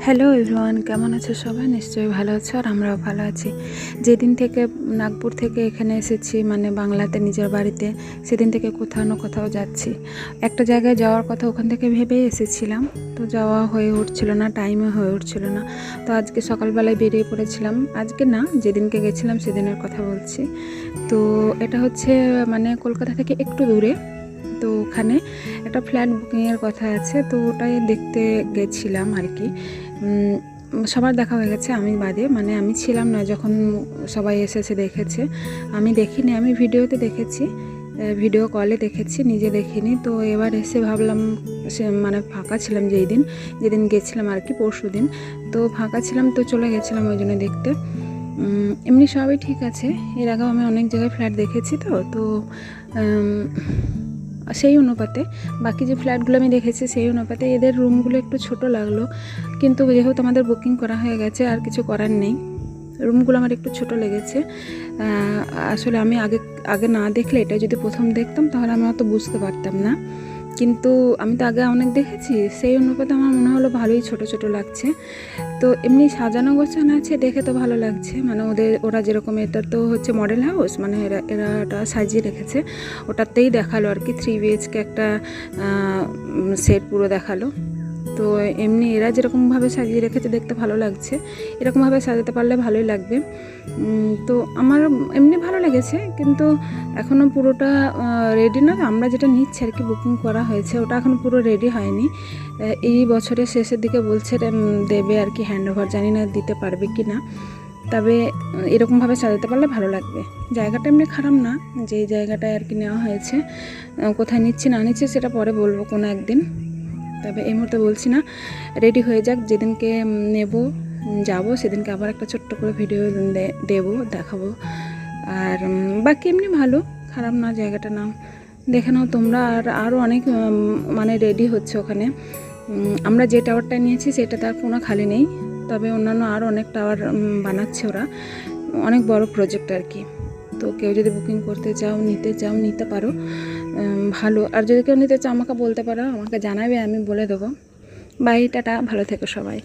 Hello everyone কেমন আছো সবাই? নিশ্চয়ই ভালো আছো আর আমরাও ভালো আছি। যেদিন থেকে নাগপুর থেকে এখানে এসেছি মানে বাংলাতে নিজের বাড়িতে, সেদিন থেকে কোথাও না কোথাও যাচ্ছি। একটা জায়গায় যাওয়ার কথা ওখান থেকে ভেবেই এসেছিলাম। তো যাওয়া হয়ে উঠছিল না টাইমে হয়ে উঠছিল না। তো আজকে সকালবেলায় বেরিয়ে পড়েছিলাম। আজকে না, যেদিনকে গেছিলাম সেদিনের কথা বলছি। তো এটা হচ্ছে মানে কলকাতা থেকে একটু দূরে। তো ওখানে একটা ফ্ল্যাট বুকিংয়ের কথা আছে। তো ওটাই দেখতে গেছিলাম আর কি। সবার দেখা হয়ে গেছে আমি বাদে। মানে আমি ছিলাম না যখন সবাই এসেছে, দেখেছে। আমি দেখিনি, আমি ভিডিওতে দেখেছি ভিডিও কলে দেখেছি, নিজে দেখিনি। তো এবার এসে ভাবলাম, সে মানে ফাঁকা ছিলাম যেই দিন, যেদিন গেছিলাম আর কি, পরশু দিন। তো ফাঁকা ছিলাম, তো চলে গেছিলাম ওই জন্য দেখতে। এমনি সবই ঠিক আছে। এর আগেও আমি অনেক জায়গায় ফ্ল্যাট দেখেছি তো তো সেই অনুপাতে। বাকি যে ফ্ল্যাটগুলো আমি দেখেছি সেই অনুপাতে এদের রুমগুলো একটু ছোট লাগল। কিন্তু যেহেতু আমাদের বুকিং করা হয়ে গেছে, আর কিছু করার নেই। রুমগুলো আমার একটু ছোট লেগেছে। আসলে আমি আগে আগে না দেখলে, এটা যদি প্রথম দেখতাম, তাহলে আমি অত বুঝতে পারতাম না। কিন্তু আমি তো আগে অনেক দেখেছি, সেই অনুপাতে আমার মনে হলো ভালোই ছোট ছোট লাগছে। তো এমনি সাজানো গোছানো আছে, দেখে তো ভালো লাগছে। মানে ওদের, ওরা যেরকম এটা তো হচ্ছে মডেল হাউস মানে এরা এরা ওটা সাজিয়ে রেখেছে। ওটাতেই দেখাল আর কি থ্রি বিএইচকে একটা সেট পুরো দেখাল। তো এমনি এরা যেরকমভাবে সাজিয়ে রেখেছে দেখতে ভালো লাগছে। এরকমভাবে সাজাতে পারলে ভালোই লাগবে। তো আমার এমনি ভালো লেগেছে কিন্তু এখনও পুরোটা রেডি না। আমরা যেটা নিচ্ছি আর কি বুকিং করা হয়েছে, ওটা এখনও পুরো রেডি হয়নি। এই বছরের শেষের দিকে বলছে দেবে আর কি হ্যান্ড ওভার জানি না দিতে পারবে কি না। তবে এরকমভাবে সাজাতে পারলে ভালো লাগবে। জায়গাটা এমনি খারাপ না, যেই জায়গাটায় আর কি নেওয়া হয়েছে। কোথায় নিচ্ছি না নিচ্ছি সেটা পরে বলব কোনো একদিন। তবে এই মুহূর্তে বলছি না। রেডি হয়ে যাক, যেদিনকে নেব যাব, সেদিনকে আবার একটা ছোট্ট করে ভিডিও দেবো, দেখাবো। আর বাকি এমনি ভালো, খারাপ না, জায়গাটা না। দেখে নাও তোমরা, আর আরও অনেক মানে রেডি হচ্ছে ওখানে। আমরা যে টাওয়ারটা নিয়েছি সেটা তার কোনো খালি নেই। তবে অন্যান্য আরও অনেক টাওয়ার বানাচ্ছে ওরা। অনেক বড় প্রজেক্ট আর কি। তো কেউ যদি বুকিং করতে চাও, নিতে চাও, নিতে পারো। ভালো। আর যদি কেউ নিতে চাও, আমাকে বলতে পারো, আমাকে জানাবে, আমি বলে দেবো। বাই, টাটা, ভালো থেকো সবাই।